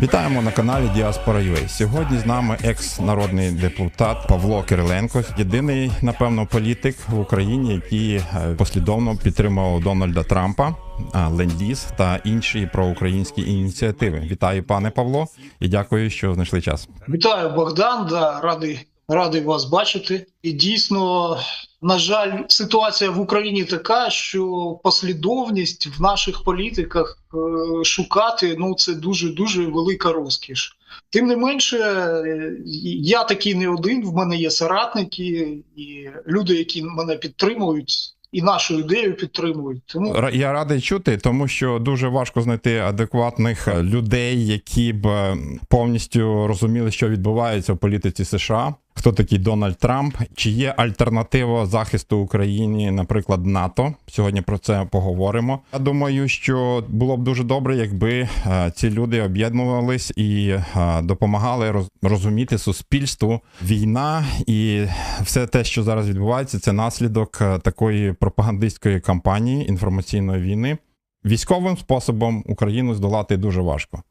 Вітаємо на каналі Діаспора UA. Сьогодні з нами екс-народний депутат Павло Кириленко, єдиний, напевно, політик в Україні, який е, послідовно підтримував Дональда Трампа, а, Ленд-Ліз та інші проукраїнські ініціативи. Вітаю, пане Павло, і дякую, що знайшли час. Вітаю, Богдан. Да, радий, радий вас бачити. І дійсно, на жаль, ситуація в Україні така, що послідовність в наших політиках е, шукати ну це дуже дуже велика розкіш. Тим не менше, е, я такий не один. В мене є соратники і люди, які мене підтримують. І нашу ідею підтримують. Тому Я радий чути, тому що дуже важко знайти адекватних е, людей, які б повністю розуміли, що відбувається в політиці США. Хто такий Дональд Трамп? Чи є альтернатива захисту Україні, наприклад, НАТО? Сьогодні про це поговоримо. Я думаю, що було б дуже добре, якби е, ці люди об'єднувались і е, допомагали роз- розуміти суспільству. Війна і все те, що зараз відбувається, це наслідок е, такої пропагандистської кампанії інформаційної війни. Військовим способом Україну здолати дуже важко.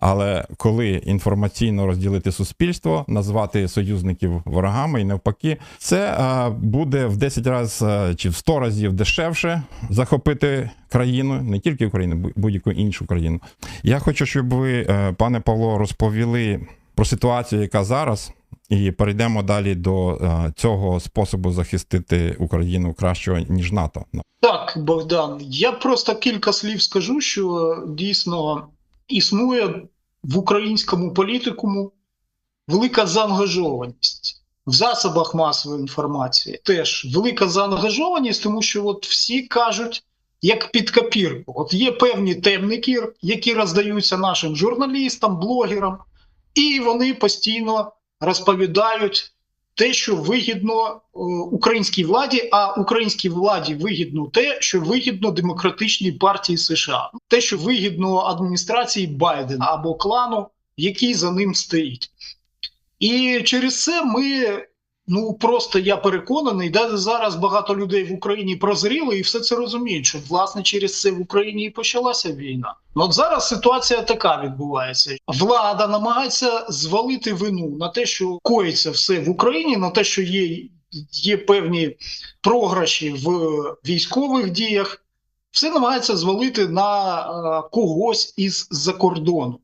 Але коли інформаційно розділити суспільство, назвати союзників ворогами і навпаки, це е, буде в 10 разів е, чи в 100 разів дешевше захопити країну, не тільки Україну, бу- будь-яку іншу країну. Я хочу, щоб ви, е, пане Павло, розповіли про ситуацію, яка зараз, і перейдемо далі до е, цього способу захистити Україну кращого ніж НАТО. Так, Богдан, я просто кілька слів скажу, що дійсно існує в українському політикуму велика заангажованість в засобах масової інформації. Теж велика заангажованість, тому що от всі кажуть, як під копірку. От є певні темники, які роздаються нашим журналістам, блогерам, і вони постійно розповідають те, що вигідно е, українській владі, а українській владі вигідно те, що вигідно демократичній партії США, те, що вигідно адміністрації Байдена або клану, який за ним стоїть. І через це ми. Ну просто я переконаний, де зараз багато людей в Україні прозріли і все це розуміють, що власне через це в Україні і почалася війна. Ну от зараз ситуація така відбувається. Влада намагається звалити вину на те, що коїться все в Україні, на те, що є, є певні програші в військових діях. Все намагається звалити на е, когось із за кордону,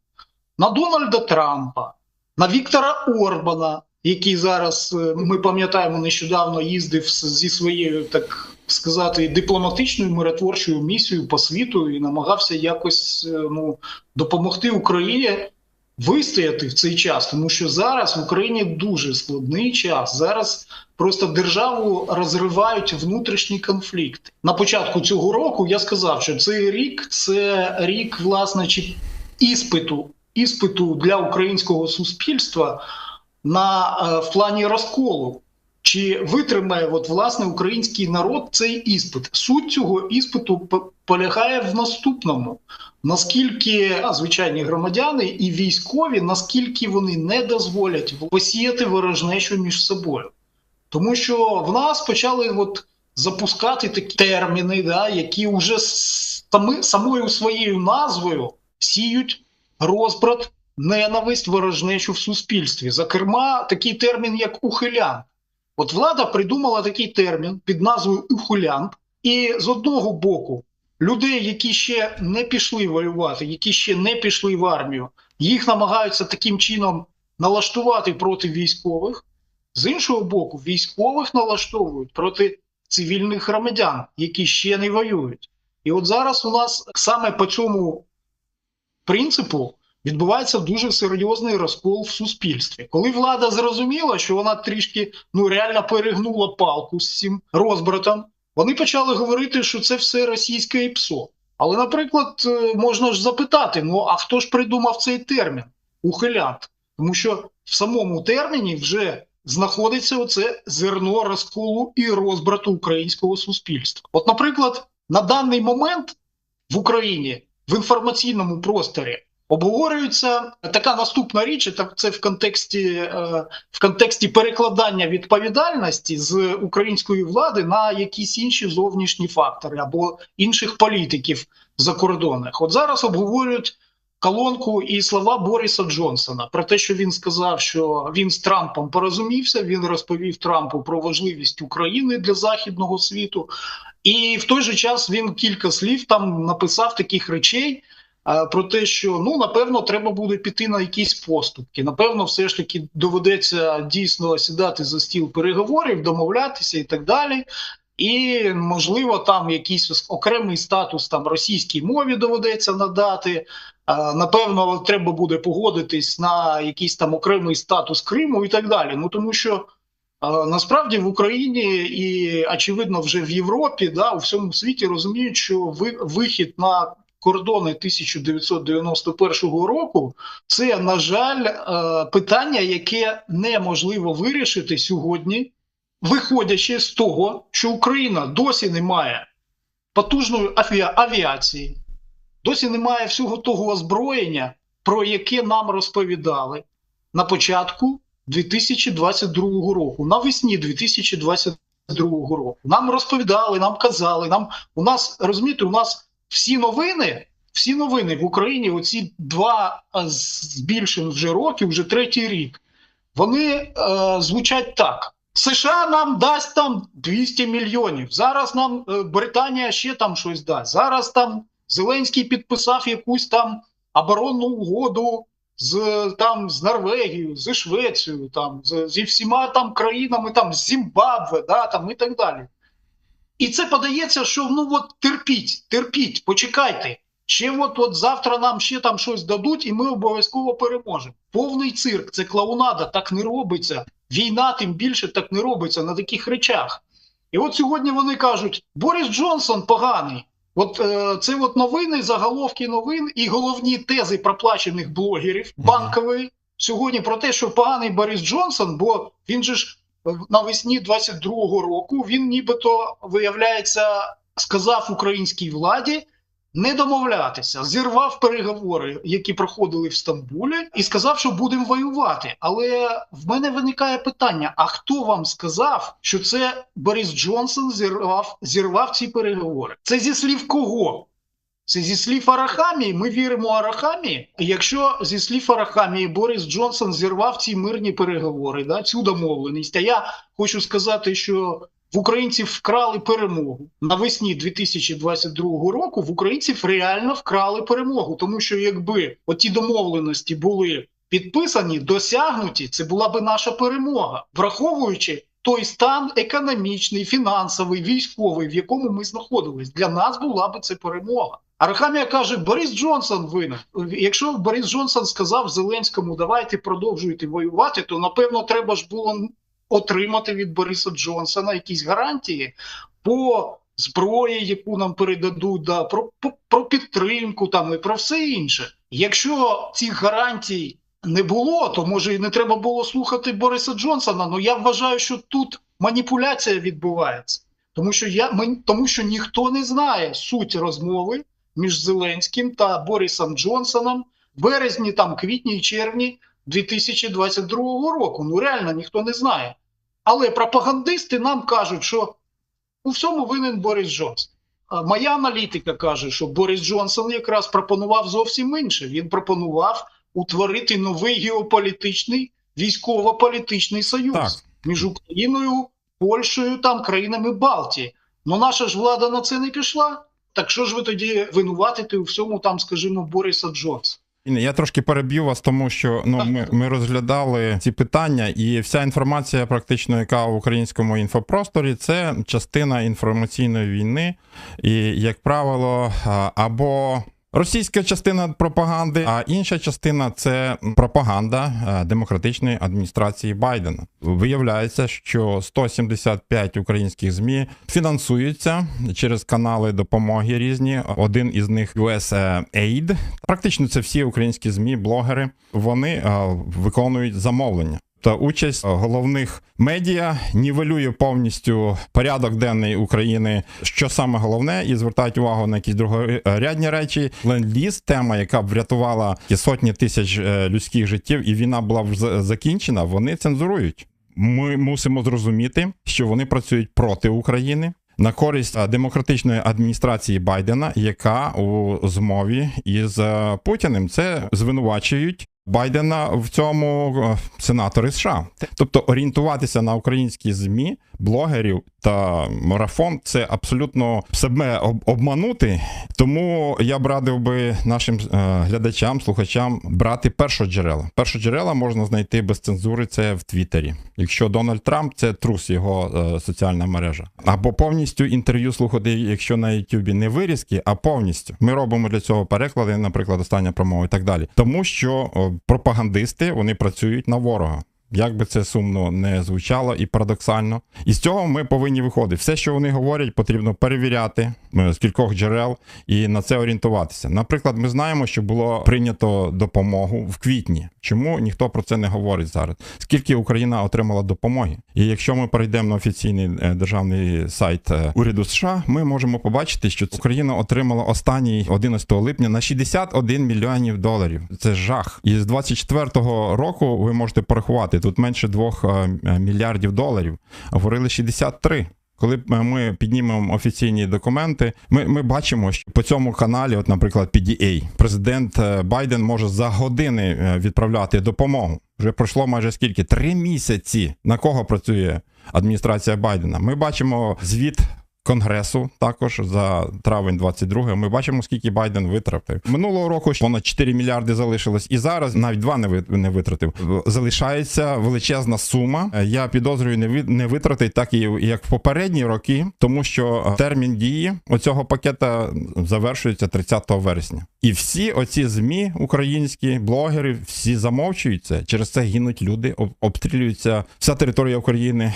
на Дональда Трампа, на Віктора Орбана, який зараз е, ми пам'ятаємо нещодавно їздив зі своєю, так сказати, дипломатичною миротворчою місією по світу і намагався якось е, ну, допомогти Україні вистояти в цей час, тому що зараз в Україні дуже складний час. Зараз просто державу розривають внутрішні конфлікти. На початку цього року я сказав, що цей рік це рік власне чи іспиту, іспиту для українського суспільства на е, в плані розколу. Чи витримає от, власне український народ цей іспит? Суть цього іспиту полягає в наступному: наскільки звичайні громадяни і військові, наскільки вони не дозволять посіяти ворожнечу між собою, тому що в нас почали от запускати такі терміни, да, які вже самою своєю назвою сіють розбрат, ненависть, ворожнечу в суспільстві. Зокрема, такий термін, як ухилян. От влада придумала такий термін під назвою ухилянт, і з одного боку людей, які ще не пішли воювати, які ще не пішли в армію, їх намагаються таким чином налаштувати проти військових. З іншого боку, військових налаштовують проти цивільних громадян, які ще не воюють. І от зараз у нас саме по цьому принципу відбувається дуже серйозний розкол в суспільстві. Коли влада зрозуміла, що вона трішки ну реально перегнула палку з цим розбратом, вони почали говорити, що це все російське ІПСО. Але, наприклад, е, можна ж запитати: ну а хто ж придумав цей термін ухилянт? Тому що в самому терміні вже знаходиться оце зерно розколу і розбрату українського суспільства. От, наприклад, на даний момент в Україні в інформаційному просторі обговорюється така наступна річ, це в контексті, е, в контексті перекладання відповідальності з української влади на якісь інші зовнішні фактори або інших політиків, закордонних. От зараз обговорюють колонку і слова Бориса Джонсона про те, що він сказав, що він з Трампом порозумівся. Він розповів Трампу про важливість України для західного світу, і в той же час він кілька слів там написав таких речей. Про те, що ну напевно треба буде піти на якісь поступки. Напевно, все ж таки доведеться дійсно сідати за стіл переговорів, домовлятися і так далі. І можливо, там якийсь окремий статус там російській мові доведеться надати. Напевно, треба буде погодитись на якийсь там окремий статус Криму і так далі. Ну тому що насправді в Україні і очевидно вже в Європі, да, у всьому світі розуміють, що ви- вихід на кордони 1991 року це, на жаль, е, питання, яке неможливо вирішити сьогодні, виходячи з того, що Україна досі не має потужної авіа- авіації, досі немає всього того озброєння, про яке нам розповідали на початку 2022 року, навесні 2022 року. Нам розповідали, нам казали, нам у нас розумієте, у нас всі новини. Всі новини в Україні, оці два з більшим вже років, вже третій рік, вони е, звучать так: США нам дасть там 200 мільйонів. Зараз нам е, Британія ще там щось дасть. Зараз там Зеленський підписав якусь там оборонну угоду з там з Норвегією, зі Швецією, там з, зі всіма там країнами, там з Зімбабве, да, там і так далі. І це подається, що ну от терпіть, терпіть, почекайте. Ще от, от завтра нам ще там щось дадуть, і ми обов'язково переможемо. Повний цирк, це клоунада, так не робиться. Війна тим більше так не робиться на таких речах. І от сьогодні вони кажуть: Борис Джонсон поганий. От е, це от новини, заголовки новин і головні тези проплачених блогерів банкової сьогодні про те, що поганий Борис Джонсон, бо він же ж навесні 22-го року він нібито виявляється сказав українській владі не домовлятися, зірвав переговори, які проходили в Стамбулі, і сказав, що будемо воювати. Але в мене виникає питання: а хто вам сказав, що це Борис Джонсон зірвав, зірвав ці переговори? Це зі слів кого? Це зі слів Арахамії. Ми віримо Арахамії. Якщо зі слів Арахамії Борис Джонсон зірвав ці мирні переговори, да, цю домовленість. А я хочу сказати, що в українців вкрали перемогу навесні 2022 року. В українців реально вкрали перемогу, тому що якби оті домовленості були підписані, досягнуті, це була би наша перемога, враховуючи. Той стан економічний, фінансовий, військовий, в якому ми знаходились, для нас була би це перемога. Арахамія каже: Борис Джонсон винен. Якщо Борис Джонсон сказав Зеленському, давайте продовжуйте воювати, то напевно треба ж було отримати від Бориса Джонсона якісь гарантії по зброї, яку нам передадуть, да, про, про, про підтримку там і про все інше. Якщо цих гарантій не було, то може і не треба було слухати Бориса Джонсона. Ну я вважаю, що тут маніпуляція відбувається, тому що я мен- тому, що ніхто не знає суть розмови між Зеленським та Борисом Джонсоном в березні, там квітні і червні 2022 року. Ну реально ніхто не знає. Але пропагандисти нам кажуть, що у всьому винен Борис Джонсон. Моя аналітика каже, що Борис Джонсон якраз пропонував зовсім інше. Він пропонував утворити новий геополітичний військово-політичний союз Так. між Україною, Польщею там країнами Балтії. Ну наша ж влада на це не пішла. Так що ж ви тоді винуватите у всьому там, скажімо, Бориса Джонс? Я трошки переб'ю вас, тому що ну ми, ми розглядали ці питання, і вся інформація, практично, яка в українському інфопросторі, це частина інформаційної війни, і, як правило, або російська частина пропаганди, а інша частина це пропаганда е, демократичної адміністрації Байдена. Виявляється, що 175 українських змі фінансуються через канали допомоги різні. Один із них USAID. Практично це всі українські змі, блогери. Вони е, виконують замовлення. Та участь е, головних медіа нівелює повністю порядок денний України, що саме головне, і звертають увагу на якісь другорядні речі. Ленд-ліз, тема, яка б врятувала сотні тисяч е, людських життів, і війна була б закінчена. Вони цензурують. Ми мусимо зрозуміти, що вони працюють проти України. на користь е, демократичної адміністрації Байдена, яка у змові із Путіним це звинувачують. Байдена в цьому е, сенатори США, тобто орієнтуватися на українські змі, блогерів та марафон це абсолютно себе обманути. Тому я б радив би нашим е, глядачам, слухачам брати першоджерела. Першоджерела можна знайти без цензури. Це в Твіттері. Якщо Дональд Трамп це трус його е, соціальна мережа, або повністю інтерв'ю слухати, якщо на Ютубі не вирізки, а повністю. Ми робимо для цього переклади, наприклад, остання промова і так далі. Тому що пропагандисти вони працюють на ворога. Як би це сумно не звучало і парадоксально, і з цього ми повинні виходити. Все, що вони говорять, потрібно перевіряти е, з кількох джерел і на це орієнтуватися. Наприклад, ми знаємо, що було прийнято допомогу в квітні. Чому ніхто про це не говорить зараз? Скільки Україна отримала допомоги? І якщо ми перейдемо на офіційний е, державний сайт е, уряду США, ми можемо побачити, що Україна отримала останній 11 липня на 61 мільйонів доларів. Це жах. І з 24-го року ви можете порахувати тут менше 2 мільярдів доларів. Говорили 63. Коли ми піднімемо офіційні документи, ми, ми бачимо, що по цьому каналі, от, наприклад, PDA, президент е, Байден може за години е, відправляти допомогу. Вже пройшло майже скільки? Три місяці. На кого працює адміністрація Байдена? Ми бачимо звіт. Конгресу також за травень 22 ми бачимо, скільки Байден витратив. Минулого року понад 4 мільярди залишилось, і зараз навіть два не ви- не витратив. Залишається величезна сума. Я підозрюю, не не витратить так і як в попередні роки, тому що е, термін дії оцього пакета завершується 30 вересня. І всі оці змі українські блогери всі замовчують це. Через це гинуть люди, об- обстрілюється вся територія України,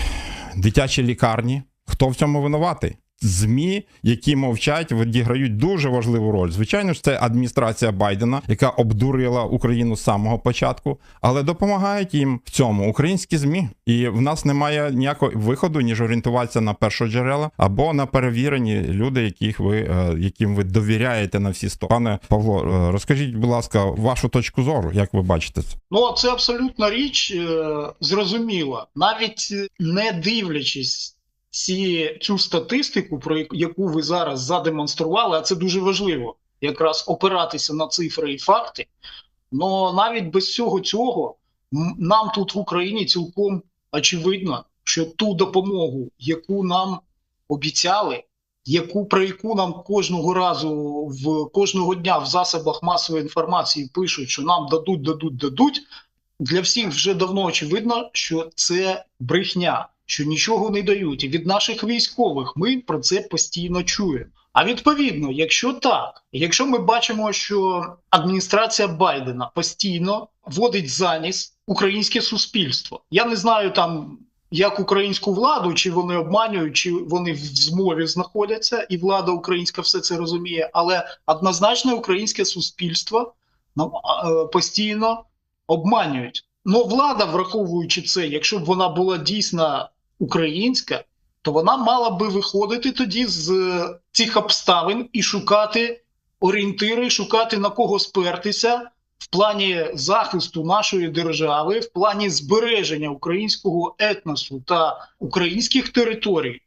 дитячі лікарні. Хто в цьому винуватий? ЗМІ, які мовчать, відіграють дуже важливу роль. Звичайно ж, це адміністрація Байдена, яка обдурила Україну з самого початку, але допомагають їм в цьому українські ЗМІ. І в нас немає ніякого виходу, ніж орієнтуватися на першоджерела або на перевірені люди, яких ви е, яким ви довіряєте на всі сто. Пане Павло, е, розкажіть, будь ласка, вашу точку зору, як ви бачите це? Ну, це абсолютна річ е, зрозуміла. Навіть не дивлячись ці, цю статистику, про яку- ви зараз задемонстрували, а це дуже важливо, якраз опиратися на цифри і факти. Но навіть без всього цього нам тут в Україні цілком очевидно, що ту допомогу, яку нам обіцяли, яку про яку нам кожного разу в кожного дня в засобах масової інформації пишуть, що нам дадуть, дадуть, дадуть. Для всіх вже давно очевидно, що це брехня, що нічого не дають. І від наших військових ми про це постійно чуємо. А відповідно, якщо так, якщо ми бачимо, що адміністрація Байдена постійно вводить за ніс українське суспільство, я не знаю там як українську владу, чи вони обманюють, чи вони в змові знаходяться, і влада українська все це розуміє, але однозначно українське суспільство ну, е, постійно обманюють. Ну, влада, враховуючи це, якщо б вона була дійсно українська, то вона мала би виходити тоді з е, цих обставин і шукати орієнтири, шукати на кого спертися в плані захисту нашої держави, в плані збереження українського етносу та українських територій.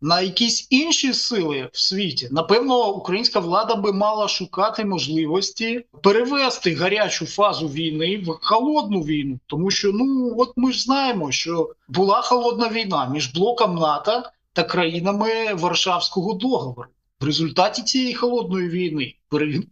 На якісь інші сили в світі, напевно, українська влада би мала шукати можливості перевести гарячу фазу війни в холодну війну, тому що ну от ми ж знаємо, що була холодна війна між блоком НАТО та країнами Варшавського договору. В результаті цієї холодної війни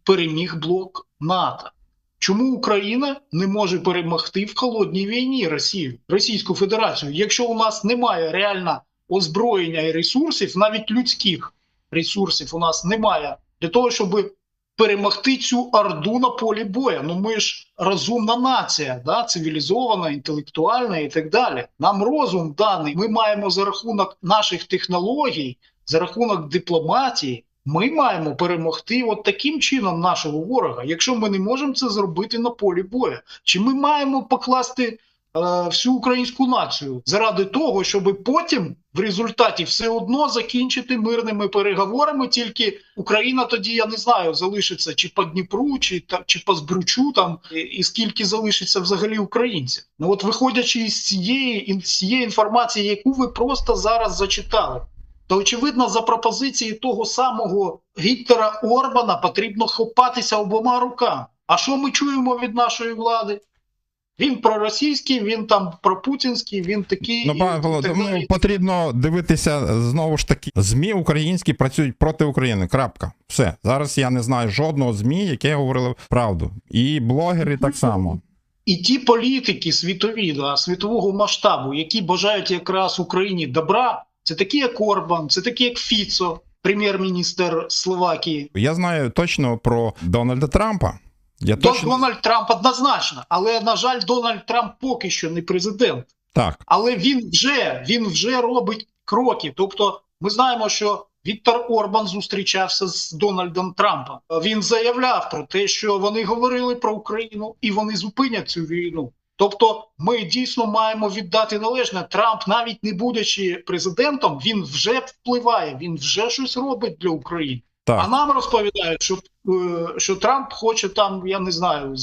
переміг блок НАТО. Чому Україна не може перемогти в холодній війні Росію, Російську Федерацію, якщо у нас немає реально озброєння і ресурсів, навіть людських ресурсів у нас немає для того, щоб перемогти цю орду на полі боя. Ну ми ж розумна нація, да? цивілізована, інтелектуальна і так далі. Нам розум даний. Ми маємо за рахунок наших технологій, за рахунок дипломатії. Ми маємо перемогти от таким чином нашого ворога, якщо ми не можемо це зробити на полі бою. Чи ми маємо покласти всю українську націю заради того, щоб потім в результаті все одно закінчити мирними переговорами? Тільки Україна тоді, я не знаю, залишиться чи по Дніпру, чи та чи по Збручу, там і, і скільки залишиться взагалі українців. Ну от виходячи із цієї із цієї інформації, яку ви просто зараз зачитали. то очевидно, за пропозиції того самого Віктора Орбана потрібно хопатися обома руками. А що ми чуємо від нашої влади? Він проросійський, він там пропутінський, він такий. Ну, пане Павло, так ну, потрібно дивитися знову ж таки. ЗМІ українські працюють проти України. Крапка. Все. Зараз я не знаю жодного ЗМІ, яке говорило правду. І блогери так само. І ті політики світові, да, світового масштабу, які бажають якраз Україні добра, це такі, як Орбан, це такі, як Фіцо, прем'єр-міністр Словакії. Я знаю точно про Дональда Трампа. Я До- точно Дональд Трамп однозначно, але на жаль, Дональд Трамп поки що не президент. так. Але він вже він вже робить кроки. Тобто, ми знаємо, що Віктор Орбан зустрічався з Дональдом Трампом. Він заявляв про те, що вони говорили про Україну і вони зупинять цю війну. Тобто, ми дійсно маємо віддати належне. Трамп, навіть не будучи президентом, він вже впливає, він вже щось робить для України. А нам розповідають, що, е, що Трамп хоче там, я не знаю, е,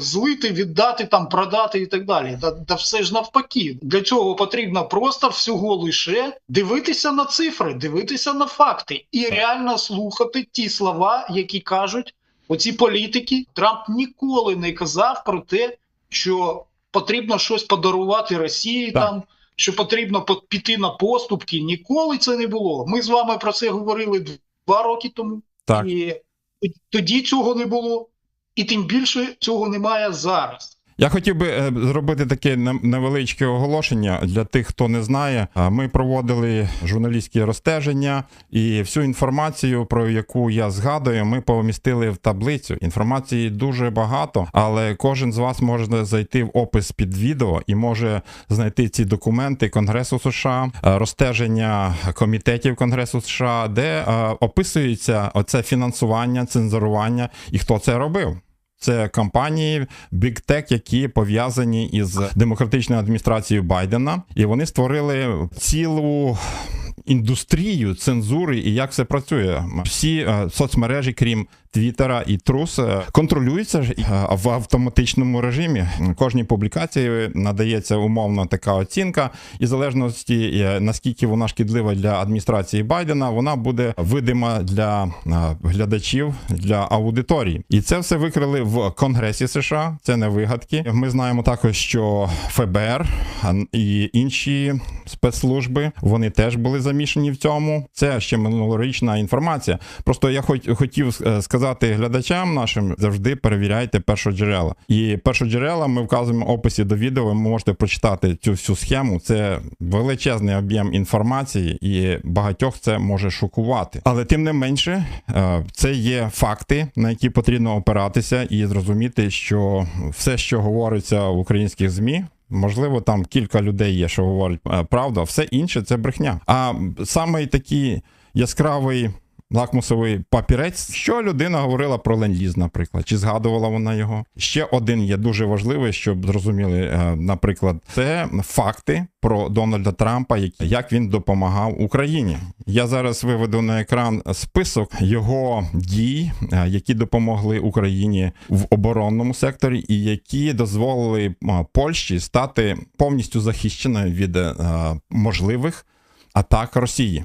злити, віддати, там, продати і так далі. Да, да все ж навпаки. Для цього потрібно просто всього лише дивитися на цифри, дивитися на факти і реально слухати ті слова, які кажуть оці політики. Трамп ніколи не казав про те, що потрібно щось подарувати Росії Так. там. Що потрібно піти на поступки, ніколи це не було. Ми з вами про це говорили два роки тому. Так. І тоді цього не було, і тим більше цього немає зараз. Я хотів би е, зробити таке невеличке оголошення для тих, хто не знає. Ми проводили журналістські розстеження, і всю інформацію, про яку я згадую, ми помістили в таблицю. Інформації дуже багато, але кожен з вас може зайти в опис під відео і може знайти ці документи Конгресу США, е, розстеження комітетів Конгресу США, де е, описується оце фінансування, цензурування і хто це робив. Це компанії Big Tech, які пов'язані із демократичною адміністрацією Байдена, і вони створили цілу. Індустрію цензури і як все працює. Всі е, соцмережі, крім Твіттера і Трус, е, контролюються е, в автоматичному режимі. Кожній публікації надається умовно така оцінка, і в залежності е, наскільки вона шкідлива для адміністрації Байдена, вона буде видима для глядачів, для аудиторії. І це все викрили в Конгресі США. Це не вигадки. Ми знаємо також, що ФБР і інші спецслужби вони теж були замішані в цьому. Це ще минулорічна інформація. Просто я хотів е, сказати глядачам нашим завжди перевіряйте першоджерела. І першоджерела ми вказуємо в описі до відео. Ви можете прочитати цю всю схему. Це величезний об'єм інформації, і багатьох це може шокувати. Але тим не менше, е, це є факти, на які потрібно опиратися, і зрозуміти, що все, що говориться в українських змі. Можливо, там кілька людей є, що говорять е, правду, а все інше це брехня. А саме такий яскравий лакмусовий папірець, що людина говорила про ленд-ліз, наприклад, чи згадувала вона його. Ще один є дуже важливий, щоб зрозуміли, е, наприклад, це факти про Дональда Трампа, як- він допомагав Україні. Я зараз виведу на екран список його дій, е, які допомогли Україні в оборонному секторі, і які дозволили е, Польщі стати повністю захищеною від можливих атак Росії.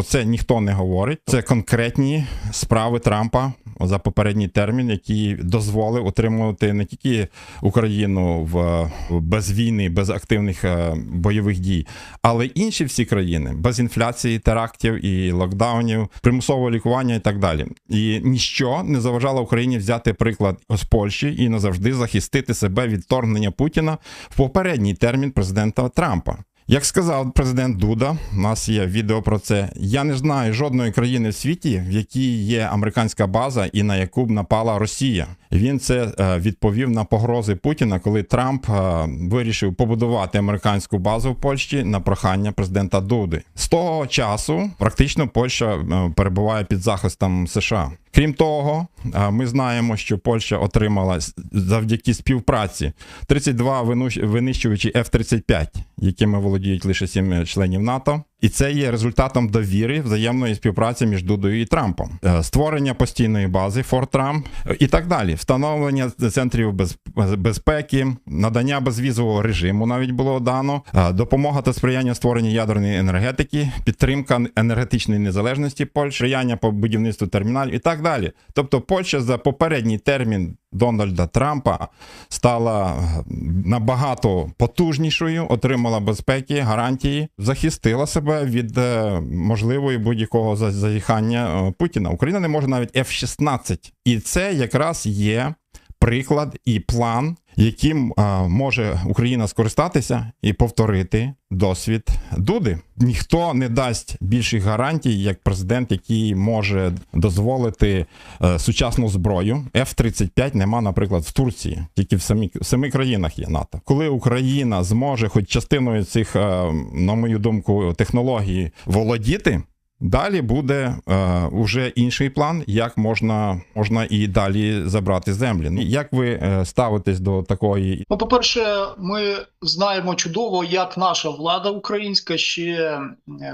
Про це ніхто не говорить. Це конкретні справи Трампа за попередній термін, який дозволив утримувати не тільки Україну в без війни, без активних е, бойових дій, але й інші всі країни без інфляції, терактів і локдаунів, примусового лікування і так далі. І ніщо не заважало Україні взяти приклад з Польщі і назавжди захистити себе від вторгнення Путіна в попередній термін президента Трампа. Як сказав президент Дуда, у нас є відео про це. Я не знаю жодної країни в світі, в якій є американська база і на яку б напала Росія. Він це е, відповів на погрози Путіна, коли Трамп е, вирішив побудувати американську базу в Польщі на прохання президента Дуди. З того часу практично Польща е, перебуває під захистом США. Крім того, ми знаємо, що Польща отримала завдяки співпраці 32 винущ- винищувачі F-35, якими володіють лише сім членів НАТО. І це є результатом довіри взаємної співпраці між Дудою і Трампом, Е, створення постійної бази Форт Трамп і так далі. Встановлення центрів без- безпеки, надання безвізового режиму навіть було дано, е, допомога та сприяння створенню ядерної енергетики, підтримка енергетичної незалежності Польщі, сприяння по будівництву терміналів і так далі. Тобто, Польща за попередній термін Дональда Трампа стала е, набагато потужнішою, отримала безпеки, гарантії, захистила себе від е, можливої будь-якого за- зазіхання е, Путіна. Україна не може навіть F-16. І це якраз є приклад і план, яким може Україна скористатися і повторити досвід Дуди. Ніхто не дасть більших гарантій, як президент, який може дозволити е, сучасну зброю. F-35 нема, наприклад, в Турції, тільки в самі в семи країнах є НАТО. Коли Україна зможе, хоч частиною цих, е, на мою думку, технологій володіти. Далі буде е, уже інший план, як можна, можна і далі забрати землі. Ну, Як ви е, ставитесь до такої Ну, по-перше, ми знаємо чудово, як наша влада українська ще е,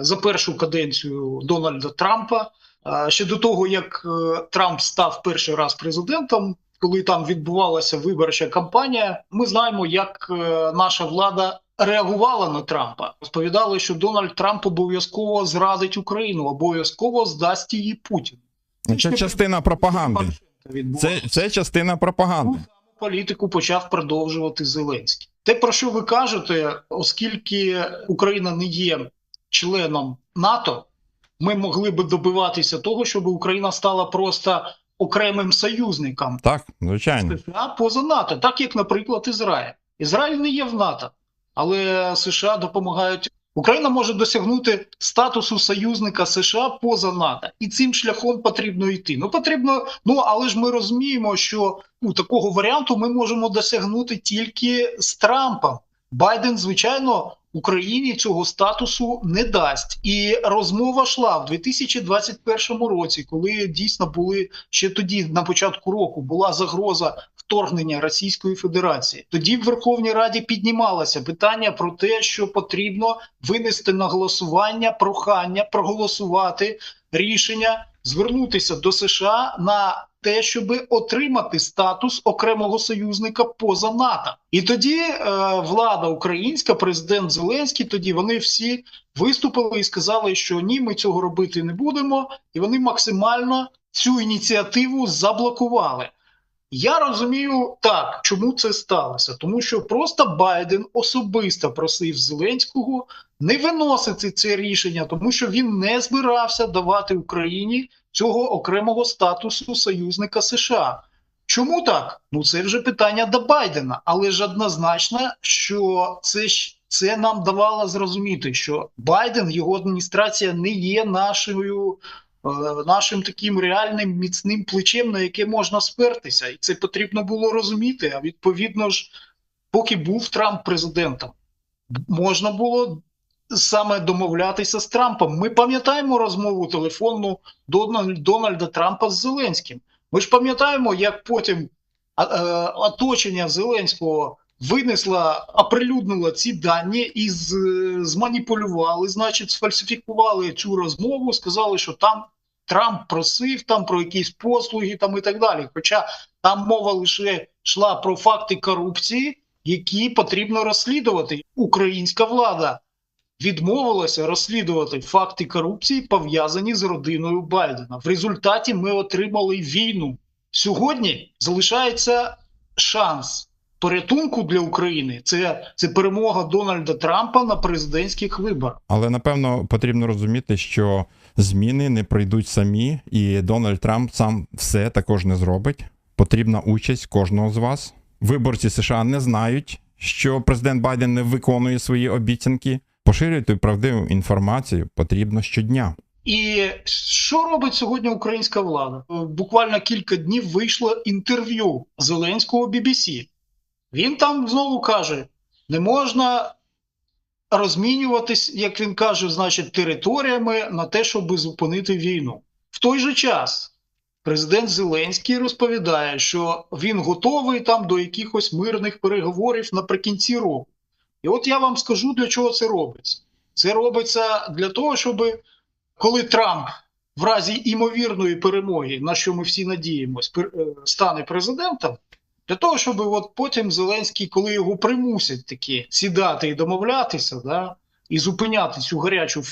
за першу каденцію Дональда Трампа, е, ще до того, як Трамп став перший раз президентом, коли там відбувалася виборча кампанія, ми знаємо, як наша влада реагувала на Трампа. Розповідали, що Дональд Трамп обов'язково зрадить Україну, обов'язково здасть її Путіну. це частина пропаганди? Це, це частина пропаганди. Саму політику почав продовжувати Зеленський. Те, про що ви кажете, оскільки Україна не є членом НАТО, ми могли би добиватися того, щоб Україна стала просто окремим союзником Так, звичайно. США поза НАТО, так як, наприклад, Ізраїль. Ізраїль не є в НАТО, але США допомагають. Україна може досягнути статусу союзника США поза НАТО, і цим шляхом потрібно йти. Ну потрібно, ну але ж ми розуміємо, що у такого варіанту ми можемо досягнути тільки з Трампом. Байден, звичайно, Україні цього статусу не дасть. І розмова йшла в 2021 році, коли дійсно були ще тоді, на початку року, була загроза вторгнення Російської Федерації. Тоді в Верховній Раді піднімалося питання про те, що потрібно винести на голосування прохання проголосувати рішення звернутися до США на те, щоб отримати статус окремого союзника поза НАТО. І тоді е, влада українська, президент Зеленський, тоді вони всі виступили і сказали, що ні, ми цього робити не будемо, і вони максимально цю ініціативу заблокували. Я розумію так, чому це сталося, тому що просто Байден особисто просив Зеленського не виносити це рішення, тому що він не збирався давати Україні цього окремого статусу союзника США. Чому так? Ну це вже питання до Байдена, але ж однозначно, що це це нам давало зрозуміти, що Байден, його адміністрація не є нашою. Е, Нашим таким реальним міцним плечем, на яке можна спертися, і це потрібно було розуміти. А відповідно ж, поки був Трамп президентом, можна було саме домовлятися з Трампом. Ми пам'ятаємо розмову телефонну Дональда Трампа з Зеленським. Ми ж пам'ятаємо, як потім е, оточення Зеленського винесло, оприлюднило ці дані і зманіпулювали, значить, сфальсифікували цю розмову, сказали, що там Трамп просив там про якісь послуги там і так далі. Хоча там мова лише йшла про факти корупції, які потрібно розслідувати. Українська влада відмовилася розслідувати факти корупції, пов'язані з родиною Байдена. В результаті ми отримали війну. Сьогодні залишається шанс порятунку для України. Це, це перемога Дональда Трампа на президентських виборах. Але напевно потрібно розуміти, що зміни не прийдуть самі, і Дональд Трамп сам все також не зробить. Потрібна участь кожного з вас. Виборці США не знають, що президент Байден не виконує свої обіцянки. Поширювати правдиву інформацію потрібно щодня. І що робить сьогодні українська влада? Буквально кілька днів вийшло інтерв'ю Зеленського BBC. Він там знову каже: не можна розмінюватись, як він каже, значить, територіями на те, щоб зупинити війну. В той же час президент Зеленський розповідає, що він готовий там до якихось мирних переговорів наприкінці року. І от я вам скажу, для чого це робиться. Це робиться для того, щоб коли Трамп в разі імовірної перемоги, на що ми всі надіємось, е, стане президентом, для того, щоб от потім Зеленський, коли його примусять таки сідати і домовлятися, да, і зупиняти цю гарячу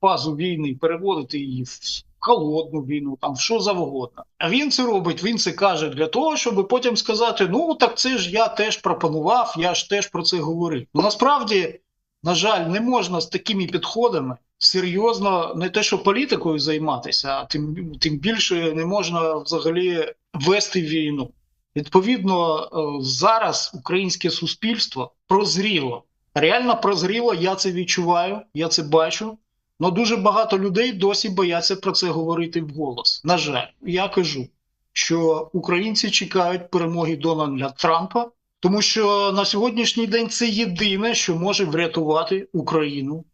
фазу війни, переводити її в холодну війну, там в що завгодно. А він це робить, він це каже для того, щоб потім сказати: ну так це ж я теж пропонував, я ж теж про це говорив. Ну насправді, на жаль, не можна з такими підходами серйозно не те, що політикою займатися, а тим, тим більше не можна взагалі вести війну. Відповідно, е, зараз українське суспільство прозріло. Реально прозріло, я це відчуваю, я це бачу. Але дуже багато людей досі бояться про це говорити вголос. На жаль, я кажу, що українці чекають перемоги Дональда Трампа, тому що на сьогоднішній день це єдине, що може врятувати Україну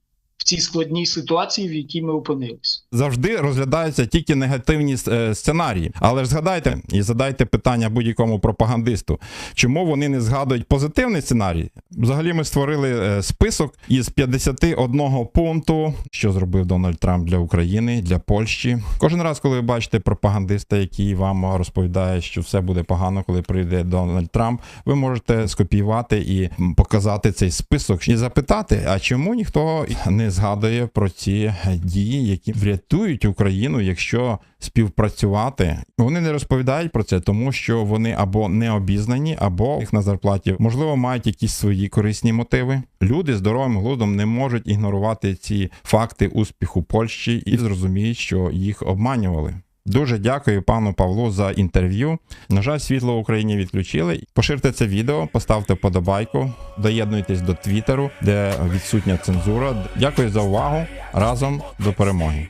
в цій складній ситуації, в якій ми опинилися. завжди розглядаються тільки негативні е, сценарії. Але ж згадайте і задайте питання будь-якому пропагандисту, чому вони не згадують позитивний сценарій? Взагалі, ми створили е, список із 51 пункту, що зробив Дональд Трамп для України, для Польщі. Кожен раз, коли ви бачите пропагандиста, який вам розповідає, що все буде погано, коли прийде Дональд Трамп, ви можете скопіювати і показати цей список і запитати, а чому ніхто згадує про ці дії, які врятують Україну, якщо співпрацювати. Вони не розповідають про це, тому що вони або не обізнані, або їх на зарплаті можливо мають якісь свої корисні мотиви. Люди здоровим глузом не можуть ігнорувати ці факти успіху Польщі і зрозуміють, що їх обманювали. Дуже дякую пану Павлу за інтерв'ю. На жаль, світло в Україні відключили. Поширте це відео, поставте подобайку, доєднуйтесь до Твіттеру, де відсутня цензура. Дякую за увагу. Разом до перемоги.